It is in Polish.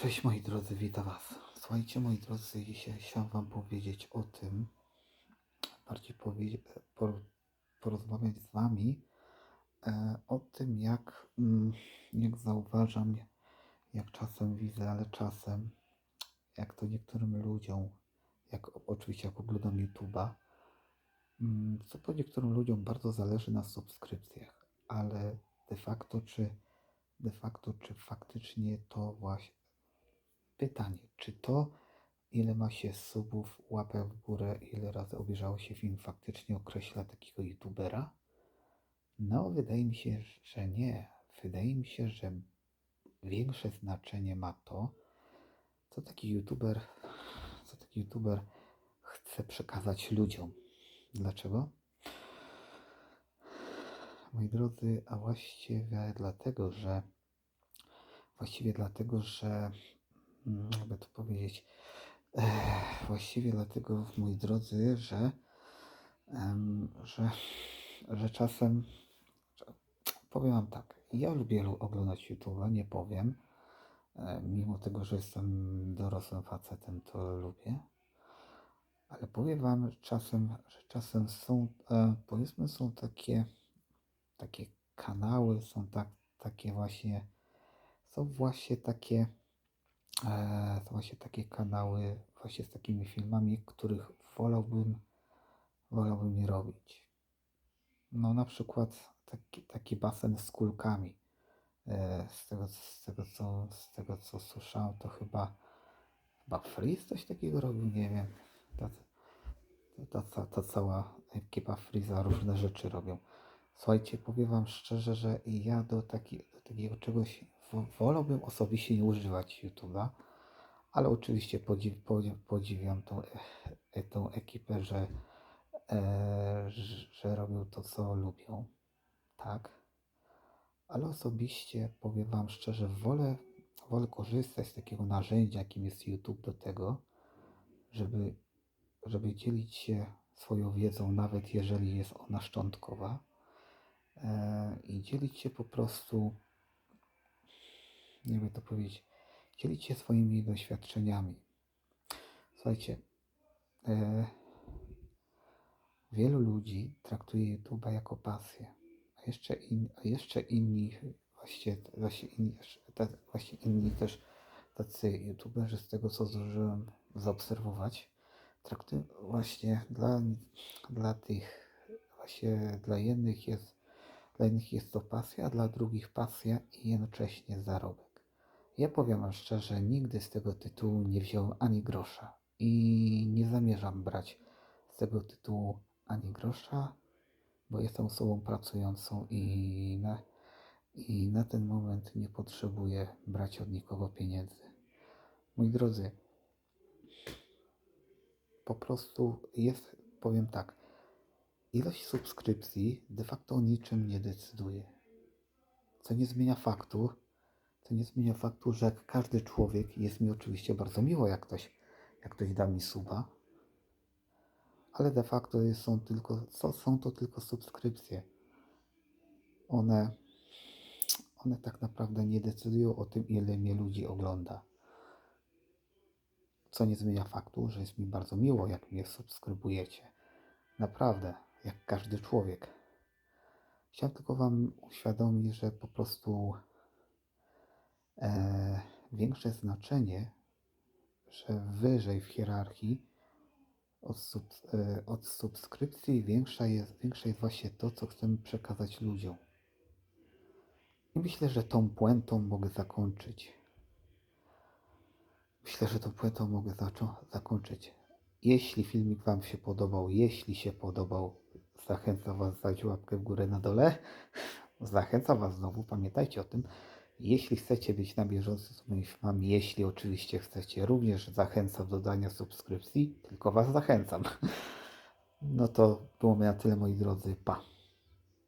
Cześć moi drodzy, witam Was. Słuchajcie moi drodzy, dzisiaj chciałem Wam powiedzieć o tym, bardziej por, porozmawiać z Wami e, o tym, jak, mm, jak zauważam, jak czasem widzę, ale czasem, jak to niektórym ludziom, jak oczywiście jak oglądam YouTube'a, mm, co po niektórym ludziom bardzo zależy na subskrypcjach, ale de facto czy de facto czy faktycznie to właśnie Pytanie, czy to, ile ma się subów, łapek w górę, ile razy obejrzało się film, faktycznie określa takiego youtubera? No, wydaje mi się, że nie. Wydaje mi się, że większe znaczenie ma to, co taki youtuber, co taki youtuber chce przekazać ludziom. Dlaczego? Moi drodzy, a właściwie dlatego, że właściwie dlatego, że jakby to powiedzieć, właściwie dlatego, moi drodzy, że, że, że czasem, powiem wam tak, ja lubię lu- oglądać YouTube'a, nie powiem, e, mimo tego, że jestem dorosłym facetem, to lubię, ale powiem wam że czasem, że czasem są, e, powiedzmy, są takie, takie kanały, są tak, takie właśnie, są właśnie takie, e, to właśnie takie kanały właśnie z takimi filmami, których wolałbym, wolałbym nie robić. No na przykład taki, taki basen z kulkami. E, z, tego, z, tego, co, z tego co słyszałem, to chyba, chyba Freeze coś takiego robił, nie wiem. Ta, ta, ta, ta cała ekipa Freeza różne rzeczy robią. Słuchajcie, powiem Wam szczerze, że ja do, taki, do takiego czegoś wolałbym osobiście nie używać YouTube'a, ale oczywiście podziw, podziw, podziwiam tą, e, tą ekipę, że, e, że robią to, co lubią, tak? Ale osobiście powiem Wam szczerze, wolę, wolę korzystać z takiego narzędzia, jakim jest YouTube, do tego, żeby, żeby dzielić się swoją wiedzą, nawet jeżeli jest ona szczątkowa, e, i dzielić się po prostu, wiem to powiedzieć, dzielić się swoimi doświadczeniami. Słuchajcie, e, wielu ludzi traktuje YouTube'a jako pasję, a jeszcze, in, a jeszcze inni, właśnie, właśnie, inni, ta- właśnie inni też tacy YouTuberzy, z tego co zdążyłem zaobserwować, traktują właśnie dla, dla tych, właśnie dla jednych jest, dla jednych jest to pasja, dla drugich pasja i jednocześnie zarobek. Ja powiem wam szczerze, nigdy z tego tytułu nie wziąłem ani grosza i nie zamierzam brać z tego tytułu ani grosza, bo jestem osobą pracującą i na, i na ten moment nie potrzebuję brać od nikogo pieniędzy. Moi drodzy, po prostu jest, powiem tak, ilość subskrypcji de facto o niczym nie decyduje. Co nie zmienia faktu, co nie zmienia faktu, że jak każdy człowiek jest mi oczywiście bardzo miło, jak ktoś, jak ktoś da mi suba, ale de facto są, tylko, są to tylko subskrypcje. One, one tak naprawdę nie decydują o tym, ile mnie ludzi ogląda. Co nie zmienia faktu, że jest mi bardzo miło, jak mnie subskrybujecie. Naprawdę, jak każdy człowiek. Chciałem tylko Wam uświadomić, że po prostu e, większe znaczenie, że wyżej w hierarchii od, sub, e, od subskrypcji większa jest, większe jest właśnie to, co chcemy przekazać ludziom. I myślę, że tą puentą mogę zakończyć. Myślę, że tą puentą mogę zakończyć. Jeśli filmik Wam się podobał, jeśli się podobał, zachęcam Was dać łapkę w górę na dole. Zachęcam Was znowu, pamiętajcie o tym. Jeśli chcecie być na bieżąco z moimi filmami, jeśli oczywiście chcecie, również zachęcam do dania subskrypcji, tylko Was zachęcam. No to było na tyle moi drodzy, pa.